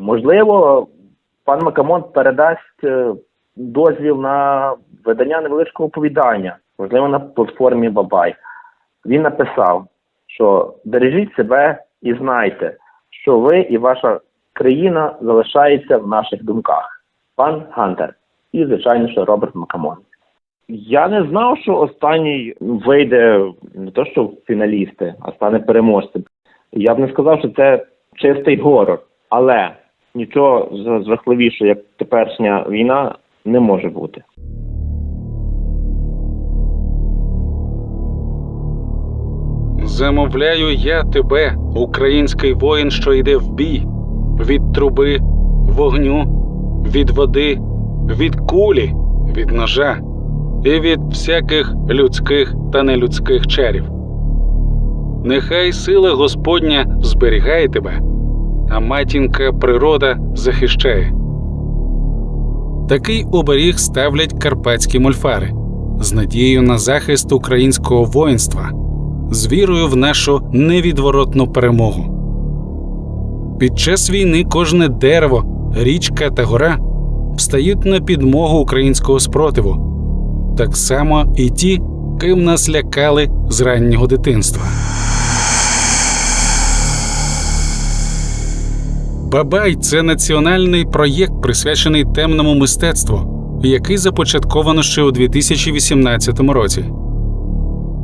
Можливо, пан Макамон передасть е, дозвіл на видання невеличкого оповідання, можливо, на платформі Бабай. Він написав, що бережіть себе і знайте, що ви і ваша країна залишається в наших думках. Пан Гантер. І, звичайно, що Роберт Макамон. Я не знав, що останній вийде не то, що фіналісти, а стане переможцем. Я б не сказав, що це чистий горор, але нічого жахливішого, як теперішня війна, не може бути. Замовляю я тебе, український воїн, що йде в бій, від труби, вогню, від води, від кулі, від ножа і від всяких людських та нелюдських чарів. Нехай сила Господня зберігає тебе, а матінка природа захищає. Такий оберіг ставлять карпатські мольфари з надією на захист українського воїнства з вірою в нашу невідворотну перемогу. Під час війни кожне дерево, річка та гора встають на підмогу українського спротиву, так само і ті, ким нас лякали з раннього дитинства. Бабай це національний проєкт, присвячений темному мистецтву, який започатковано ще у 2018 році.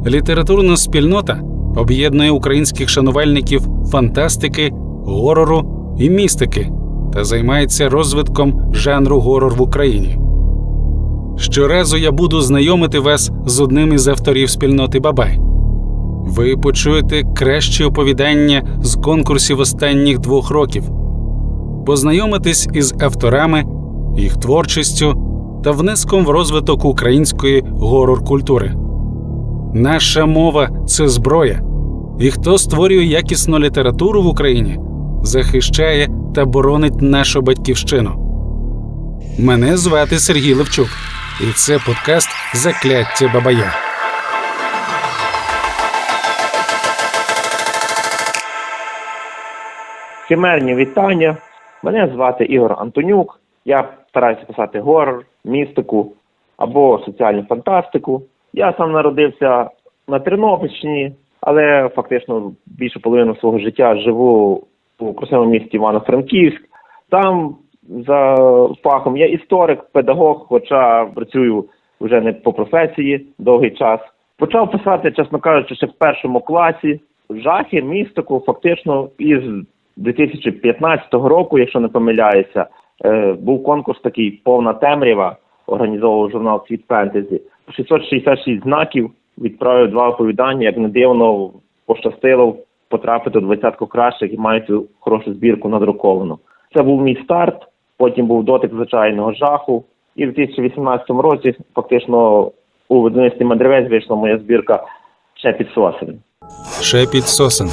Літературна спільнота об'єднує українських шанувальників фантастики, горору і містики та займається розвитком жанру горор в Україні. Щоразу я буду знайомити вас з одним із авторів спільноти Бабай. Ви почуєте кращі оповідання з конкурсів останніх двох років, познайомитесь із авторами, їх творчістю та внеском в розвиток української горор культури. Наша мова це зброя, і хто створює якісну літературу в Україні, захищає та боронить нашу батьківщину. Мене звати Сергій Левчук, і це подкаст Закляття Бабая. Химерні вітання. Мене звати Ігор Антонюк. Я стараюся писати горор, містику або соціальну фантастику. Я сам народився на Тернопільщині, але фактично більшу половину свого життя живу у красивому місті Івано-Франківськ. Там за фахом я історик, педагог, хоча працюю вже не по професії довгий час. Почав писати, чесно кажучи, ще в першому класі жахи, містику, фактично із 2015 року, якщо не помиляюся, е, був конкурс такий повна темрява, організовував журнал Світ Фентезі. 666 знаків відправив два оповідання. Як не дивно, пощастило потрапити у двадцятку кращих і маю цю хорошу збірку надруковану. Це був мій старт. Потім був дотик звичайного жаху. І в 2018 році фактично у видавництві Мандрівець вийшла моя збірка ще під сосен. Шепіт сосен.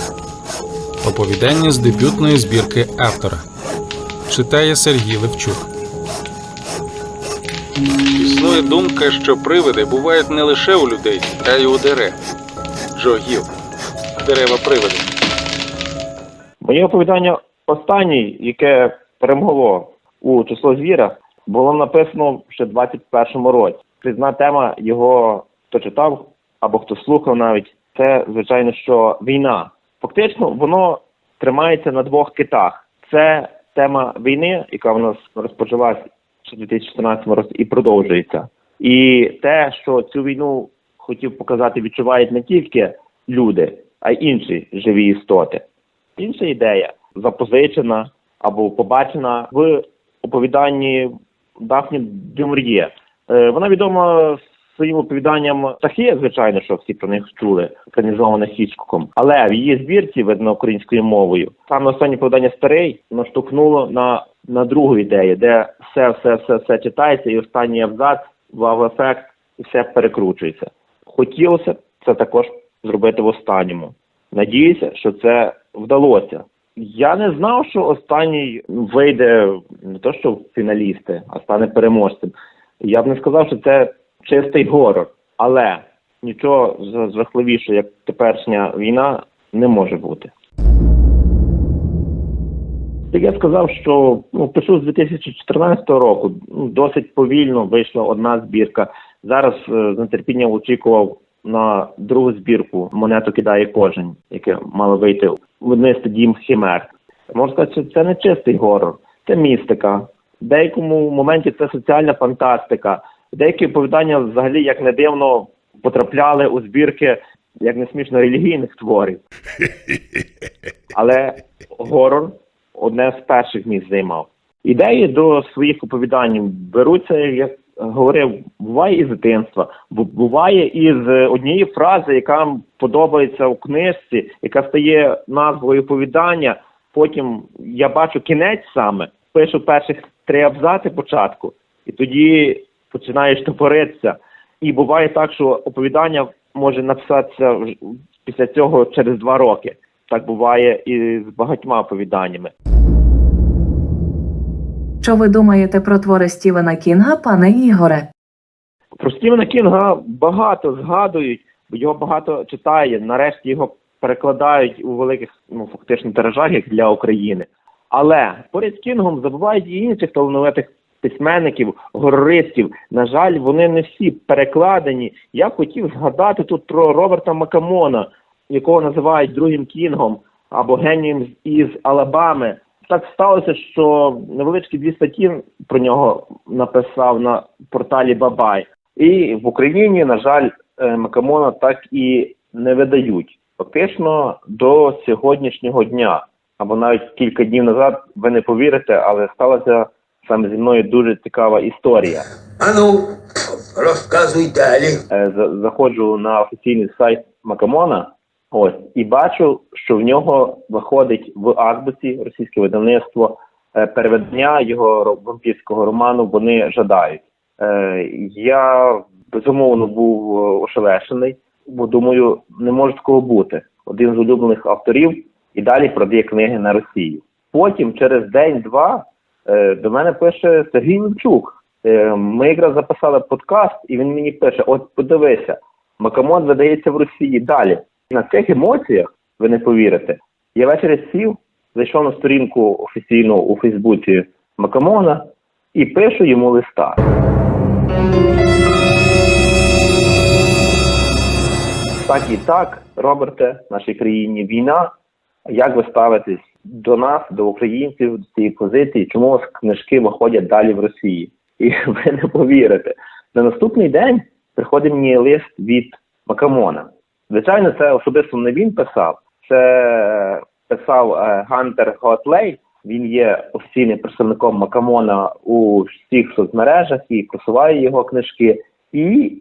Оповідання з дебютної збірки автора. Читає Сергій Левчук. Існує думка, що привиди бувають не лише у людей, а й у дерев. Джо Гіл. Дерева привиди. Моє оповідання останнє, яке перемогло у число звіра, було написано ще в 21-му році. Призна тема його хто читав або хто слухав навіть, це звичайно, що війна. Фактично, воно тримається на двох китах. Це тема війни, яка в нас розпочалась ще в 2014 році і продовжується. І те, що цю війну хотів показати, відчувають не тільки люди, а й інші живі істоти. Інша ідея запозичена або побачена в оповіданні Дафні Дюмр'є. Е, Вона відома своїм оповіданням птахи, звичайно, що всі про них чули, екранізоване Хічкоком. Але в її збірці, видно українською мовою, саме останнє оповідання старий наштовхнуло на, на другу ідею, де все, все, все, все читається, і останній абзац, вау-ефект, і все перекручується. Хотілося це також зробити в останньому. Надіюся, що це вдалося. Я не знав, що останній вийде не то, що фіналісти, а стане переможцем. Я б не сказав, що це чистий горор, але нічого жахливішого, як теперішня війна, не може бути. Я сказав, що ну, пишу з 2014 року. Ну, досить повільно вийшла одна збірка. Зараз е, з нетерпінням очікував на другу збірку монету кидає кожен, яке мало вийти в дім хімер. Можна сказати, що це не чистий горор, це містика. В деякому моменті це соціальна фантастика. Деякі оповідання взагалі, як не дивно, потрапляли у збірки, як не смішно, релігійних творів. Але горор одне з перших місць займав. Ідеї до своїх оповідань беруться, як говорив, буває із дитинства, буває із однієї фрази, яка подобається у книжці, яка стає назвою оповідання. Потім я бачу кінець саме, пишу перших три абзаци початку, і тоді починаєш топоритися. І буває так, що оповідання може написатися після цього через два роки. Так буває і з багатьма оповіданнями. Що ви думаєте про твори Стівена Кінга, пане Ігоре? Про Стівена Кінга багато згадують, бо його багато читає. Нарешті його перекладають у великих, ну фактично тиражах як для України. Але поряд з Кінгом забувають і інших талановитих письменників, горористів. На жаль, вони не всі перекладені. Я хотів згадати тут про Роберта Макамона, якого називають другим Кінгом або генієм із Алабами. Так сталося, що невеличкі дві статті про нього написав на порталі Бабай. І в Україні, на жаль, е, Макамона так і не видають. Фактично до сьогоднішнього дня, або навіть кілька днів назад, ви не повірите, але сталася саме зі мною дуже цікава історія. Ану, розказуй далі. Е, заходжу на офіційний сайт Макамона, ось і бачу, що в нього виходить в азбуці російське видавництво е, переведення його вампірського роману Вони жадають. Е, я безумовно був ошелешений, бо думаю, не може такого бути. Один з улюблених авторів і далі продає книги на Росію. Потім, через день-два, до мене пише Сергій Левчук. Е, Ми якраз записали подкаст, і він мені пише: От подивися, Макамон видається в Росії далі. На цих емоціях, ви не повірите, я ввечері сів, зайшов на сторінку офіційну у Фейсбуці Макамона і пишу йому листа. Так і так, Роберте, в нашій країні війна. Як ви ставитесь до нас, до українців, до цієї позиції? Чому книжки виходять далі в Росії? І ви не повірите. На наступний день приходить мені лист від Макамона. Звичайно, це особисто не він писав, це писав е, Гантер Готлей. Він є офіційним представником Макамона у всіх соцмережах і просуває його книжки. І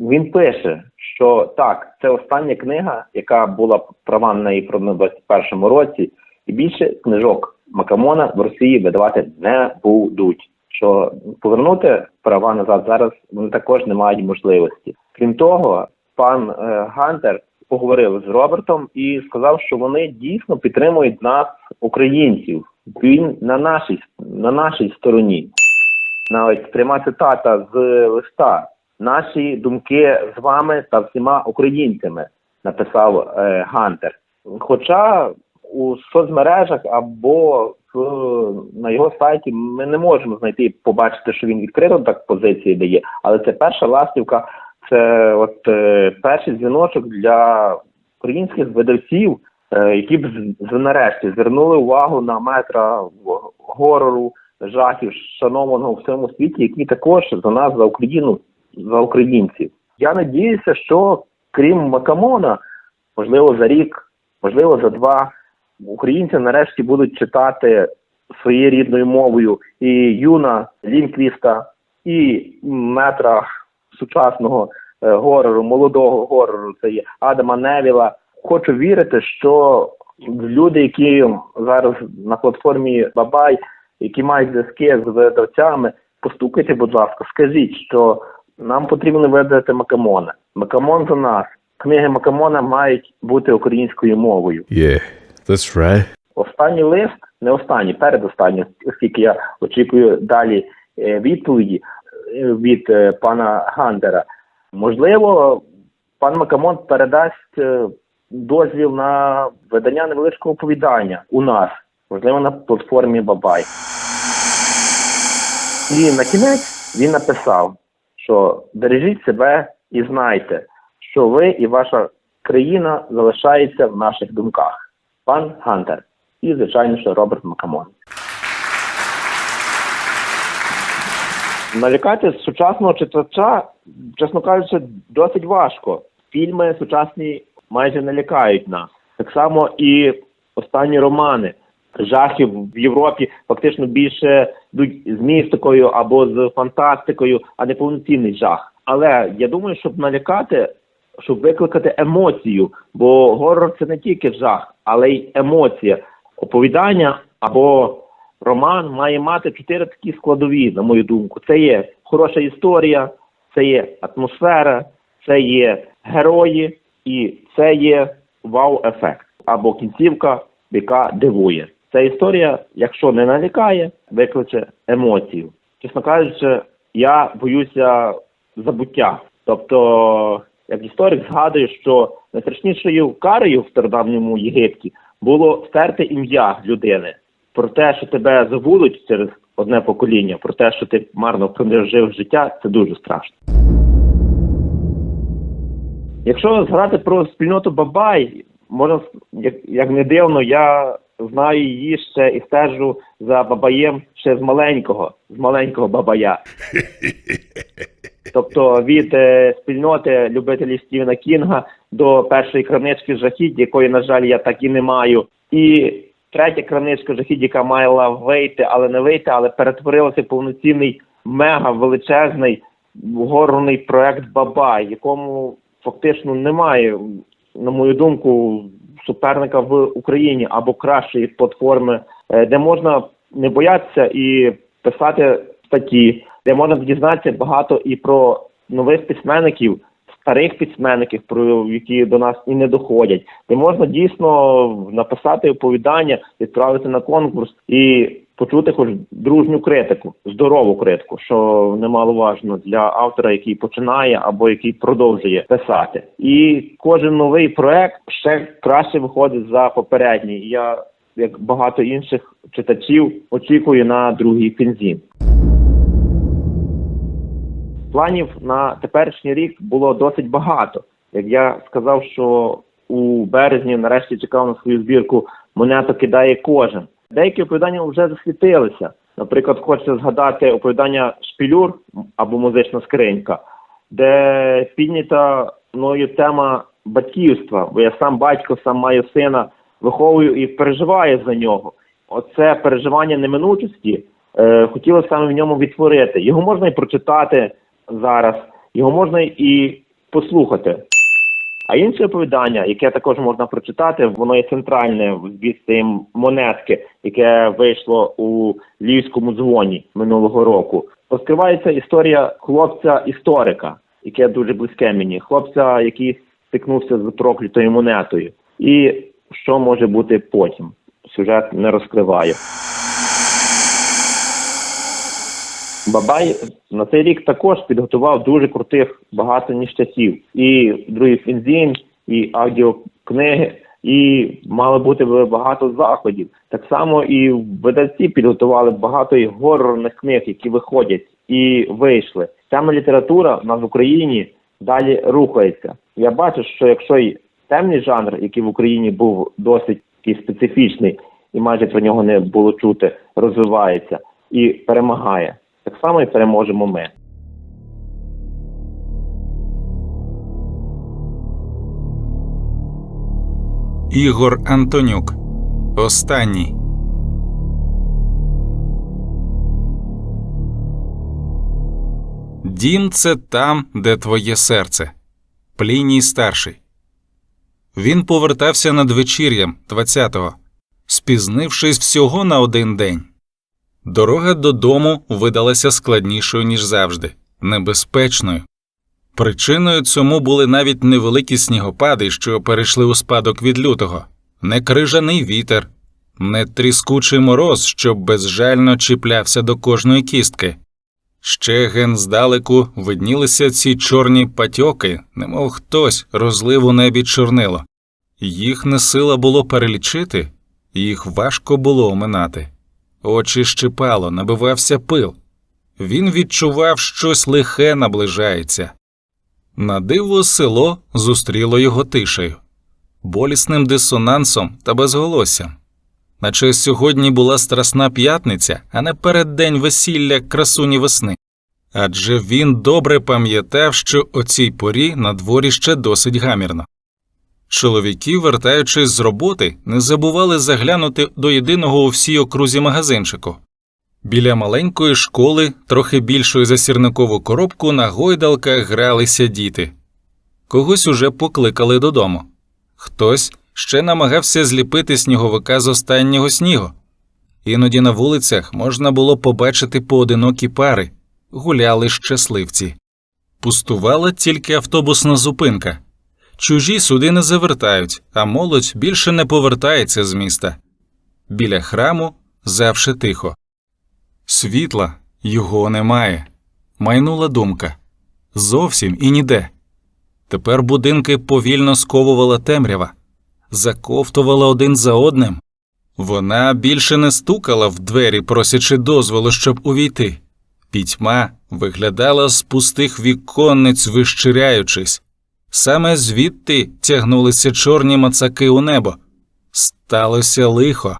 він пише, що так, це остання книга, яка була права на неї в 21-му році, і більше книжок Макамона в Росії видавати не будуть. Що повернути права назад зараз вони також не мають можливості. Крім того, пан е, Гантер поговорив з Робертом і сказав, що вони дійсно підтримують нас, українців. Він на нашій на нашій стороні. Навіть пряма цитата з листа. Наші думки з вами та всіма українцями, написав е, Гантер. Хоча у соцмережах або в, на його сайті ми не можемо знайти побачити, що він відкрито так позиції дає, але це перша ластівка, це от е, перший дзвіночок для українських видавців, е, які б з- нарешті звернули увагу на метра горору, жахів, шанованого в всьому світі, які також за нас, за Україну, за українців. Я надіюся, що крім Макамона, можливо, за рік, можливо, за два, українці нарешті будуть читати своєю рідною мовою і Юна Лінквіста, і метра сучасного е, горору, молодого горору, це є Адама Невіла. Хочу вірити, що люди, які зараз на платформі Бабай, які мають зв'язки з видавцями, постукайте, будь ласка, скажіть, що нам потрібно видати Макамона. Макамон за нас. Книги Макамона мають бути українською мовою. Yeah, that's right. Останній лист, не останній, передостанній, оскільки я очікую далі е, відповіді е, від е, пана Гандера. Можливо, пан Макамон передасть дозвіл на видання невеличкого оповідання у нас можливо, на платформі Бабай. І на кінець він написав, що бережіть себе і знайте, що ви і ваша країна залишається в наших думках. Пан Гантер. І, звичайно, що Роберт Макамон. Налякати сучасного читача, чесно кажучи, досить важко. Фільми сучасні майже не лякають нас. Так само і останні романи. Жахів в Європі фактично більше йдуть з містикою або з фантастикою, а не повноцінний жах. Але я думаю, щоб налякати, щоб викликати емоцію, бо горор це не тільки жах, але й емоція. Оповідання або роман має мати чотири такі складові, на мою думку. Це є хороша історія, це є атмосфера, це є герої і це є вау-ефект або кінцівка, яка дивує. Ця історія, якщо не налякає, викличе емоцію. Чесно кажучи, я боюся забуття. Тобто, як історик згадую, що найстрашнішою карою в стародавньому Єгипті було стерти ім'я людини. Про те, що тебе забудуть через одне покоління, про те, що ти марно прожив життя, це дуже страшно. Якщо згадати про спільноту Бабай, можна як, як не дивно, я знаю її ще і стежу за Бабаєм ще з маленького, з маленького Бабая. Тобто від е, спільноти любителів Стівена Кінга до першої крамнички жахіть, якої, на жаль, я так і не маю. І третя крамничка жахіть, яка мала вийти, але не вийти, але перетворилася в повноцінний мега величезний горний проект Бабай, якому фактично немає, на мою думку, суперника в Україні або кращої платформи, е, де можна не боятися і писати статті, де можна дізнатися багато і про нових письменників, старих письменників, про які до нас і не доходять, де можна дійсно написати оповідання, відправити на конкурс і почути хоч дружню критику, здорову критику, що немало важно для автора, який починає або який продовжує писати. І кожен новий проект ще краще виходить за попередній. Я, як багато інших читачів, очікую на другий фінзін. Планів на теперішній рік було досить багато. Як я сказав, що у березні нарешті чекав на свою збірку монету кидає кожен. Деякі оповідання вже засвітилися. Наприклад, хочеться згадати оповідання Шпілюр або музична скринька, де піднята мною тема батьківства, бо я сам батько, сам маю сина, виховую і переживаю за нього. Оце переживання неминучості е, хотілося саме в ньому відтворити. Його можна і прочитати зараз, його можна і послухати. А інше оповідання, яке також можна прочитати, воно є центральне в збірці монетки, яке вийшло у львівському дзвоні минулого року. Розкривається історія хлопця-історика, яке дуже близьке мені, хлопця, який стикнувся з проклятою монетою. І що може бути потім? Сюжет не розкриваю. Бабай на цей рік також підготував дуже крутих багато ніштяків. І другий фінзін, і аудіокниги, і мало бути багато заходів. Так само і видавці підготували багато і горорних книг, які виходять і вийшли. Саме література в нас в Україні далі рухається. Я бачу, що якщо й темний жанр, який в Україні був досить такий специфічний, і майже про нього не було чути, розвивається і перемагає. Само і переможемо ми. Ігор Антонюк. Останній. Дім це там, де твоє серце. Пліній старший. Він повертався надвечір'ям 20-го, спізнившись всього на один день. Дорога додому видалася складнішою, ніж завжди, небезпечною. Причиною цьому були навіть невеликі снігопади, що перейшли у спадок від лютого, не крижаний вітер, не тріскучий мороз, що безжально чіплявся до кожної кістки. Ще ген здалеку виднілися ці чорні патьоки, немов хтось розлив у небі чорнило. Їх не сила було перелічити, Їх важко було оминати. Очі щипало, набивався пил. Він відчував, щось лихе наближається. На диво село зустріло його тишею, болісним дисонансом та безголоссям. Наче сьогодні була страсна п'ятниця, а не переддень весілля красуні весни. Адже він добре пам'ятав, що о цій порі на дворі ще досить гамірно. Чоловіки, вертаючись з роботи, не забували заглянути до єдиного у всій окрузі магазинчику. Біля маленької школи, трохи більшої за сірникову коробку, на гойдалках гралися діти. Когось уже покликали додому. Хтось ще намагався зліпити сніговика з останнього снігу. Іноді на вулицях можна було побачити поодинокі пари, гуляли щасливці. Пустувала тільки автобусна зупинка. Чужі сюди не завертають, а молодь більше не повертається з міста. Біля храму завше тихо. Світла його немає. Майнула думка. Зовсім і ніде. Тепер будинки повільно сковувала темрява, заковтувала один за одним. Вона більше не стукала в двері, просячи дозволу, щоб увійти. Пітьма виглядала з пустих віконниць, вищиряючись. Саме звідти тягнулися чорні мацаки у небо. Сталося лихо.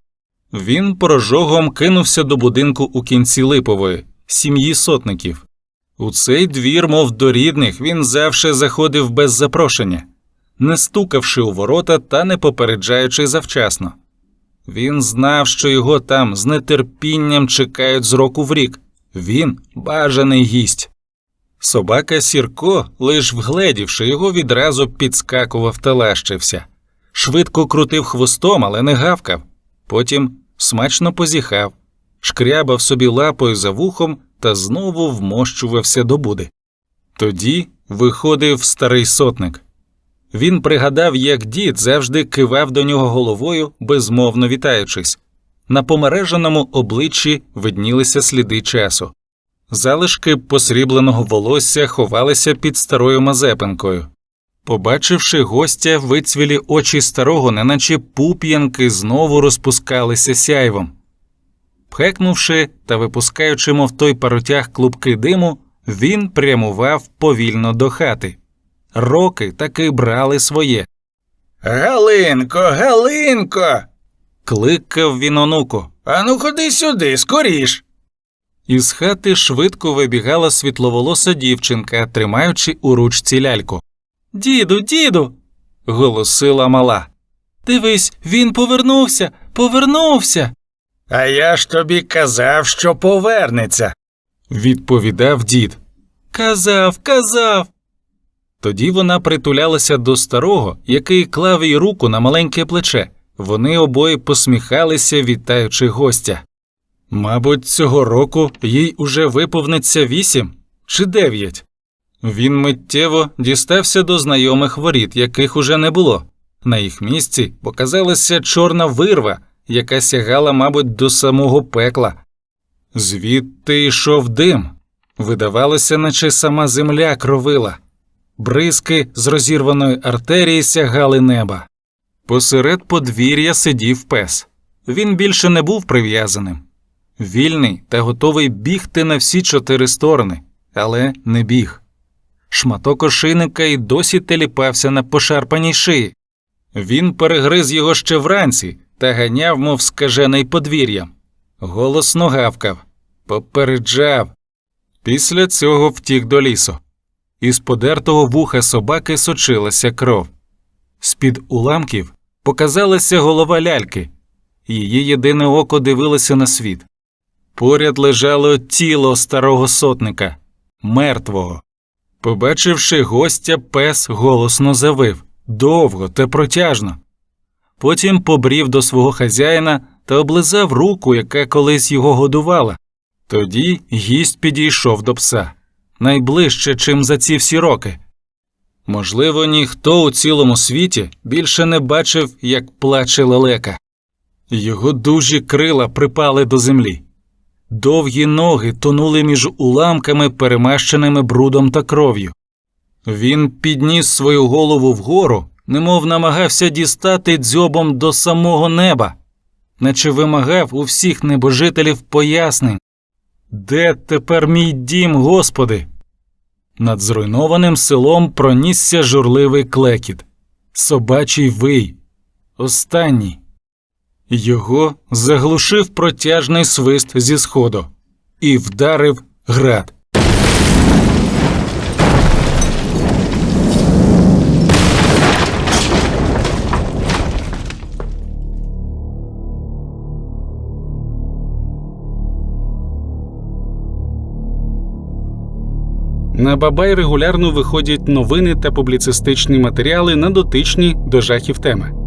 Він прожогом кинувся до будинку у кінці липової, сім'ї сотників. У цей двір, мов до рідних, він завше заходив без запрошення, не стукавши у ворота та не попереджаючи завчасно. Він знав, що його там з нетерпінням чекають з року в рік. Він бажаний гість. Собака Сірко, лиш вгледівши його, відразу підскакував та лащився. Швидко крутив хвостом, але не гавкав. Потім смачно позіхав, шкрябав собі лапою за вухом та знову вмощувався до буди. Тоді виходив старий сотник. Він пригадав, як дід завжди кивав до нього головою, безмовно вітаючись. На помереженому обличчі виднілися сліди часу. Залишки посрібленого волосся ховалися під старою мазепинкою. Побачивши гостя, вицвілі очі старого, неначе пуп'янки, знову розпускалися сяйвом. Пхекнувши та випускаючи, мов той паротяг клубки диму, він прямував повільно до хати. Роки таки брали своє. Галинко, Галинко. кликав він онуку. Ану, ходи сюди, скоріш. Із хати швидко вибігала світловолоса дівчинка, тримаючи у ручці ляльку. Діду, діду. голосила мала. Дивись, він повернувся, повернувся. А я ж тобі казав, що повернеться, відповідав дід. Казав, казав. Тоді вона притулялася до старого, який клав їй руку на маленьке плече. Вони обоє посміхалися, вітаючи гостя. Мабуть, цього року їй уже виповниться вісім чи дев'ять. Він миттєво дістався до знайомих воріт, яких уже не було. На їх місці показалася чорна вирва, яка сягала, мабуть, до самого пекла. Звідти йшов дим. Видавалося, наче сама земля кровила. Бризки з розірваної артерії сягали неба. Посеред подвір'я сидів пес. Він більше не був прив'язаним. Вільний та готовий бігти на всі чотири сторони, але не біг. Шматок ошийника й досі теліпався на пошарпаній шиї. Він перегриз його ще вранці та ганяв, мов скажений подвір'ям. Голосно гавкав, попереджав. Після цього втік до лісу. Із подертого вуха собаки сочилася кров. З-під уламків показалася голова ляльки. Її єдине око дивилося на світ. Поряд лежало тіло старого сотника, мертвого. Побачивши гостя, пес голосно завив довго та протяжно. Потім побрів до свого хазяїна та облизав руку, яка колись його годувала. Тоді гість підійшов до пса найближче, чим за ці всі роки. Можливо, ніхто у цілому світі більше не бачив, як плаче лелека. Його дужі крила припали до землі. Довгі ноги тонули між уламками, перемащеними брудом та кров'ю. Він підніс свою голову вгору, немов намагався дістати дзьобом до самого неба. наче вимагав у всіх небожителів пояснень. Де тепер мій дім, Господи? Над зруйнованим селом пронісся журливий клекіт, собачий вий. Останній. Його заглушив протяжний свист зі сходу і вдарив град. На Бабай регулярно виходять новини та публіцистичні матеріали на дотичні до жахів теми.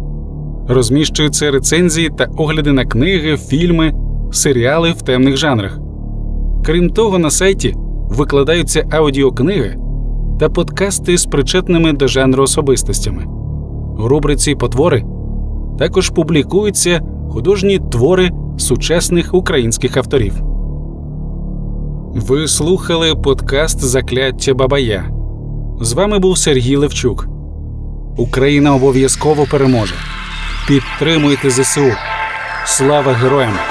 Розміщуються рецензії та огляди на книги, фільми, серіали в темних жанрах. Крім того, на сайті викладаються аудіокниги та подкасти з причетними до жанру особистостями. У рубриці Потвори також публікуються художні твори сучасних українських авторів. Ви слухали подкаст Закляття Бабая. З вами був Сергій Левчук. Україна обов'язково переможе. Підтримуйте ЗСУ. Слава героям!